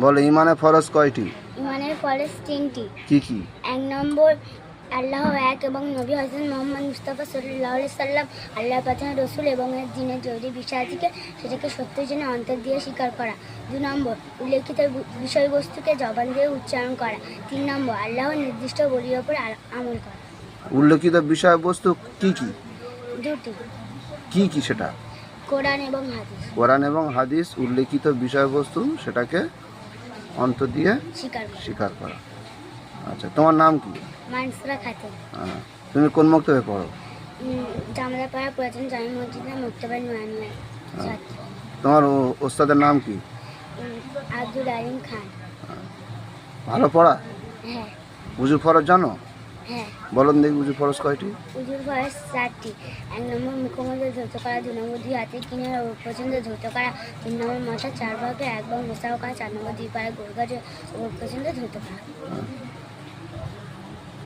বলো ইমানে ফরজ কয়টি? ইমানের ফরজ তিনটি। কি কি? এক নম্বর আল্লাহ এক এবং নবী হজরত মোহাম্মদ মুস্তাফা সাল্লাহ সাল্লাম আল্লাহ পাঠান রসুল এবং এর দিনের যদি বিষয়টিকে সেটাকে সত্যের জন্য অন্তর দিয়ে স্বীকার করা। দু নম্বর উল্লেখিত বিষয়বস্তুকে জবান দিয়ে উচ্চারণ করা। তিন নম্বর আল্লাহর নির্দিষ্ট বলির ওপর আমল করা। উল্লেখিত বিষয়বস্তু কি কি? দুটি। কি কি সেটা? কোরআন এবং হাদিস। কোরআন এবং হাদিস উল্লেখিত বিষয়বস্তু সেটাকে অন্তর দিয়ে স্বীকার করা। স্বীকার করা। আচ্ছা তোমার নাম কি? মানসুরা খাতুন। আহ, তুমি কোন মুক্ত হয়ে পড়ো পুরাতন জামি নোয়ানিয়া ছাত্র তোমার ওস্তাদের নাম কি? উম, আব্দুল আলিম খান। ভালো পড়া? হ্যাঁ। উজু ফরজ জানো? হ্যাঁ। বলুন দেখি উজুর ফরজ কয়টি? উজুর ফরস চারটি। এক নম্বর মুখমন্ত্রী ধৌত করা দু নম্বর দুই হাতে কিনে পর্যন্ত ধৌত করা তিন নম্বর মাথা চার ভাগে একবার মোসাও করা চার নম্বর দুই পায়ে পছন্দ পর্যন্ত ধৌত করা।